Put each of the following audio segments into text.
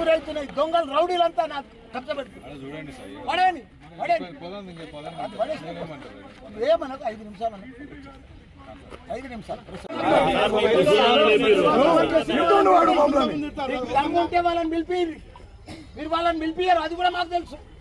గురవుతున్నాయి దొంగలు రౌడీలంతా నాకు చూడండి సార్ పడేని పడేని ఏమనకు? ఐదు నిమిషాలు అన్న. ఐదు నిమిషాలు. దమ్ముంటే వాళ్ళని పిలిపి మీరు వాళ్ళని పిలిపియారు అది కూడా మాకు తెలుసు.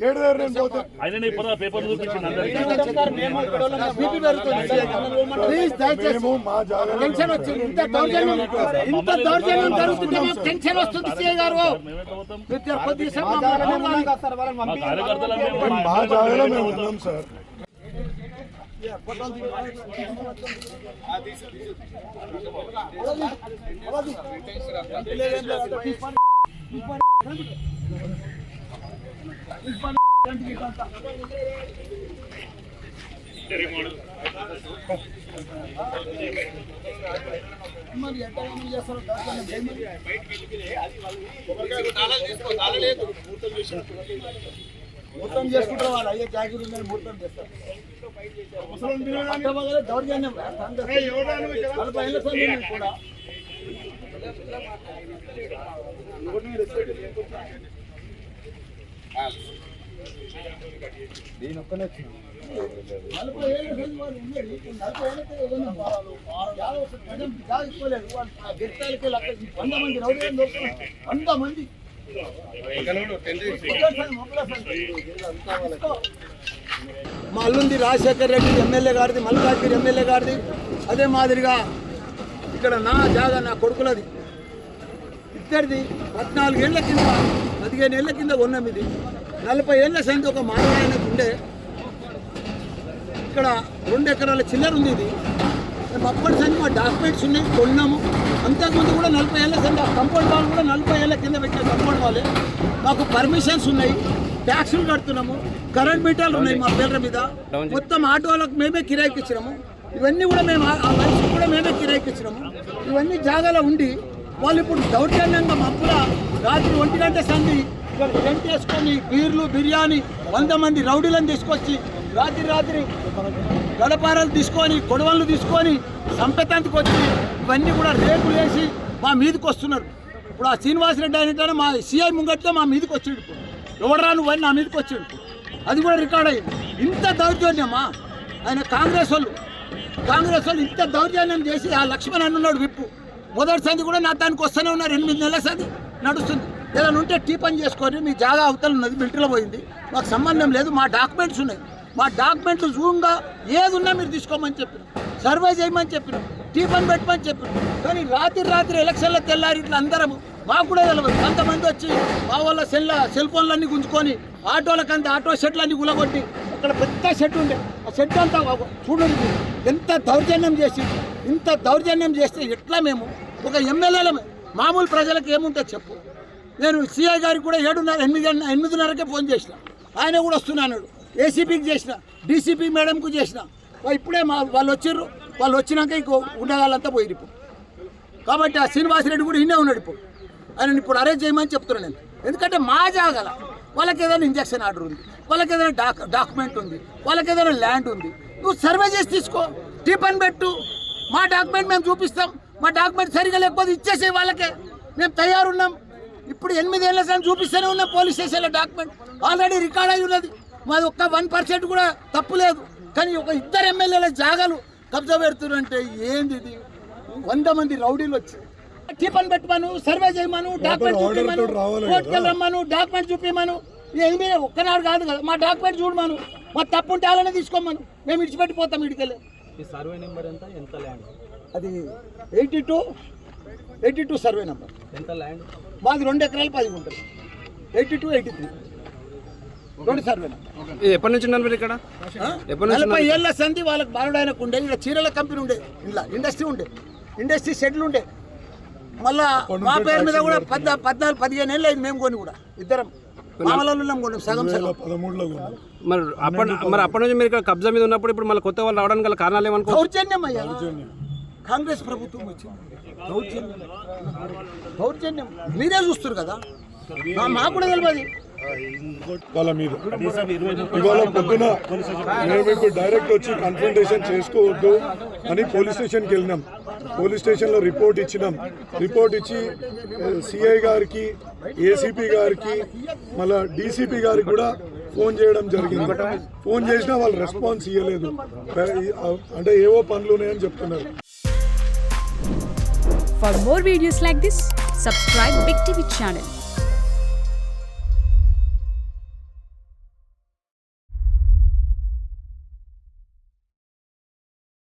గేట్ దగ్గర నేను పోతే ఆయన ఇప్పుడు పేపర్ చూపించింది అందరికీ. మా జాగ్రత్త టెన్షన్ వచ్చింది. ఇంత దౌర్జన్యం ఇంత దౌర్జన్యం జరుగుతుంటే మాకు టెన్షన్ వస్తుంది సీఏ గారు. మా జాగ్రత్త మేము ఉన్నాం సార్. మరి ఎంత చేస్తారో. ముహూర్తం చేసుకుంటారు వాళ్ళు అయ్యే జాగిరి ఉందని ముహూర్తం చేస్తారు దౌర్జన్యం. నలభై ఏళ్ళ కూడా దీని ఒక్కనే సంది వంద మంది వంద మంది మా అల్లుంది రాజశేఖర్ రెడ్డి ఎమ్మెల్యే గారిది మల్లికార్జున ఎమ్మెల్యే గారిది. అదే మాదిరిగా ఇక్కడ నా జాగా నా కొడుకులది. ఇద్దరిది పద్నాలుగు ఏళ్ళ కింద పదిహేను ఏళ్ళ కింద ఉన్నాం ఇది. నలభై ఏళ్ళ సంఖ్య ఒక మానవాయనకు ఉండే. ఇక్కడ రెండు ఎకరాల చిల్లర ఉంది ఇది. మేము అప్పటి సంఖ్య మా డాక్యుమెంట్స్ ఉన్నాయి కొన్నాము. అంతకుముందు కూడా నలభై ఏళ్ళ సంఖ్య కంపౌండ్ వాళ్ళు కూడా నలభై ఏళ్ళ కింద పెట్టిన కంపౌండ్ వాళ్ళే. మాకు పర్మిషన్స్ ఉన్నాయి ట్యాక్సులు కడుతున్నాము కరెంట్ మీటర్లు ఉన్నాయి మా పేర్ల మీద. మొత్తం ఆటోలకు మేమే కిరాయికి ఇచ్చినాము ఇవన్నీ కూడా మేము ఆ- ఆ మనిషికి కూడా మేమే కిరాయికి ఇచ్చినాము ఇవన్నీ జాగాలో ఉండి వాళ్ళు ఇప్పుడు దౌర్జన్యంగా మప్పుల రాత్రి ఒంటి గంట సంధి ఇక్కడ టెంట్ వేసుకొని బీర్లు బిర్యానీ వంద మంది రౌడీలను తీసుకొచ్చి రాత్రి రాత్రి గడపారాలు తీసుకొని కొడవళ్ళు తీసుకొని సంపెతంతకు వచ్చి ఇవన్నీ కూడా రేకులు వేసి మా మీదకి వస్తున్నారు. ఇప్పుడు ఆ శ్రీనివాసరెడ్డి అనేటనే మా సిఐ ముంగట్లో మా మీదకి వచ్చిండు ఇప్పుడు. ఎవడరా నా మీదకి వచ్చిండు అది కూడా రికార్డ్ అయ్యింది. ఇంత దౌర్జన్యమా? ఆయన కాంగ్రెస్ వాళ్ళు కాంగ్రెస్ వాళ్ళు ఇంత దౌర్జన్యం చేసి ఆ లక్ష్మణ్ అన్నున్నాడు విప్పు. మొదటి సంది కూడా నా దానికి వస్తూనే ఉన్నారు. ఎనిమిది నెలల సంది నడుస్తుంది. ఏదైనా ఉంటే టీ పని చేసుకొని మీ జాగా అవతల ఉన్నది మిలిటరీలో పోయింది. మాకు సంబంధం లేదు. మా డాక్యుమెంట్స్ ఉన్నాయి. మా డాక్యుమెంట్లు జూమ్గా ఏది ఉన్నా మీరు తీసుకోమని చెప్పిన సర్వే చేయమని చెప్పిన టీ పని పెట్టమని చెప్పిన కానీ రాత్రి రాత్రి ఎలక్షన్లో తెల్లారి ఇట్లా అందరము మాకు కూడా తెలియదు కొంతమంది వచ్చి మా వాళ్ళ సెల్ సెల్ ఫోన్లన్నీ గుంజుకొని ఆటోలకంతా ఆటో షెట్లన్నీ గులగొట్టి అక్కడ పెద్ద షెడ్ ఉండే. షెడ్ అంతా చూడండి మీరు. ఎంత దౌర్జన్యం చేసి ఇంత దౌర్జన్యం చేస్తే ఎట్లా మేము? ఒక ఎమ్మెల్యేలమే మామూలు ప్రజలకు ఏముంటుంది చెప్పు. నేను సిఐ గారికి కూడా ఏడున్నర ఎనిమిది ఎనిమిదిన్నరకే ఫోన్ చేసిన. ఆయన కూడా వస్తున్నాడు ఏసీపీకి చేసిన. డీసీపీ మేడంకు చేసిన. ఇప్పుడే మా వాళ్ళు వచ్చిర్రు. వాళ్ళు వచ్చినాక ఇంకో ఉండగాళ్ళంతా పోయిరు ఇప్పుడు. కాబట్టి ఆ శ్రీనివాసరెడ్డి కూడా ఇన్నే ఉన్నాడు ఇప్పుడు. ఆయన ఇప్పుడు అరేంజ్ చేయమని చెప్తున్నాను నేను. ఎందుకంటే మా జాగల. వాళ్ళకి ఏదైనా ఇంజక్షన్ ఆర్డర్ ఉంది. వాళ్ళకి ఏదైనా డాక్ డాక్యుమెంట్ ఉంది వాళ్ళకి ఏదైనా ల్యాండ్ ఉంది నువ్వు సర్వే చేసి తీసుకో. టిఫన్ పెట్టు. మా డాక్యుమెంట్ మేము చూపిస్తాం. మా డాక్యుమెంట్ సరిగా లేకపోతే ఇచ్చేసే వాళ్ళకే. మేము తయారున్నాం. ఇప్పుడు ఎనిమిది ఏళ్ళ సార్ చూపిస్తూనే ఉన్నాం పోలీస్ స్టేషన్లో డాక్యుమెంట్. ఆల్రెడీ రికార్డ్ అయి ఉన్నది. మాది ఒక్క వన్ పర్సెంట్ కూడా తప్పు లేదు. కానీ ఒక ఇద్దరు ఎమ్మెల్యేల జాగాలు కబ్జా పెడుతున్నారు అంటే ఏంది ఇది? వంద మంది రౌడీలు వచ్చి టిఫన్ పెట్టమను సర్వే చేయమను డాక్యుమెంట్ చూపించమను రమ్మను డాక్యుమెంట్ చూపించమను ఏమీ ఒక్కనాడు కాదు కదా మా డాక్యుమెంట్ చూడమను మా తప్పు ఉంటే అలానే తీసుకోమను. మేము ఇడిచిపెట్టిపోతాం ఇడికెళ్ళి ఈ సర్వే నెంబర్ ఎంత? ఎంత ల్యాండ్ అది eighty two eighty two survey number ఎంత ల్యాండ్ మాది రెండు ఎకరాలు పది ఉంటుంది ఎయిటీ టూ ఎయిటీ త్రీ రెండు సర్వే నెంబర్ ఇది ఎప్పటి నుంచి ఉన్నారు మీరు ఇక్కడ? నలభై ఏళ్ళ సంధి వాళ్ళకి బాలుడాయనకు ఉండే ఇక్కడ చీరల కంపెనీ ఉండే ఇలా ఇండస్ట్రీ ఉండే ఇండస్ట్రీ షెడ్లు ఉండే. మళ్ళా మా పేరు మీద కూడా పద్నా పద్నాలుగు పదిహేను ఏళ్ళు అయింది మేము కొని కూడా ఇద్దరం. మరి అప్పటి మరి అప్పటి నుంచి మీరు ఇక్కడ కబ్జా మీద ఉన్నప్పుడు ఇప్పుడు మళ్ళీ కొత్త వాళ్ళు రావడానికి గల కారణాలు ఏమనుకో దౌర్జన్యం అయ్యా. కాంగ్రెస్ ప్రభుత్వం వచ్చింది. దౌర్జన్యం. దౌర్జన్యం. మీరే చూస్తారు కదా? మా- మాకు కూడా తెలియదు వాళ్ళ మీద. ఇవాళ పొద్దున మేము ఇప్పుడు డైరెక్ట్ వచ్చి కన్ఫrontation చేసుకోవద్దు అని పోలీస్ స్టేషన్కి వెళ్ళినాం. పోలీస్ స్టేషన్లో రిపోర్ట్ ఇచ్చినాం. రిపోర్ట్ ఇచ్చి సిఐ గారికి ఏసీపీ గారికి మళ్ళా డీసీపీ గారికి కూడా ఫోన్ చేయడం జరిగింది. ఫోన్ చేసినా వాళ్ళు రెస్పాన్స్ ఇవ్వలేదు అంటే ఏవో పనులు ఉన్నాయని చెప్తున్నారు. For more videos like this subscribe big TV channel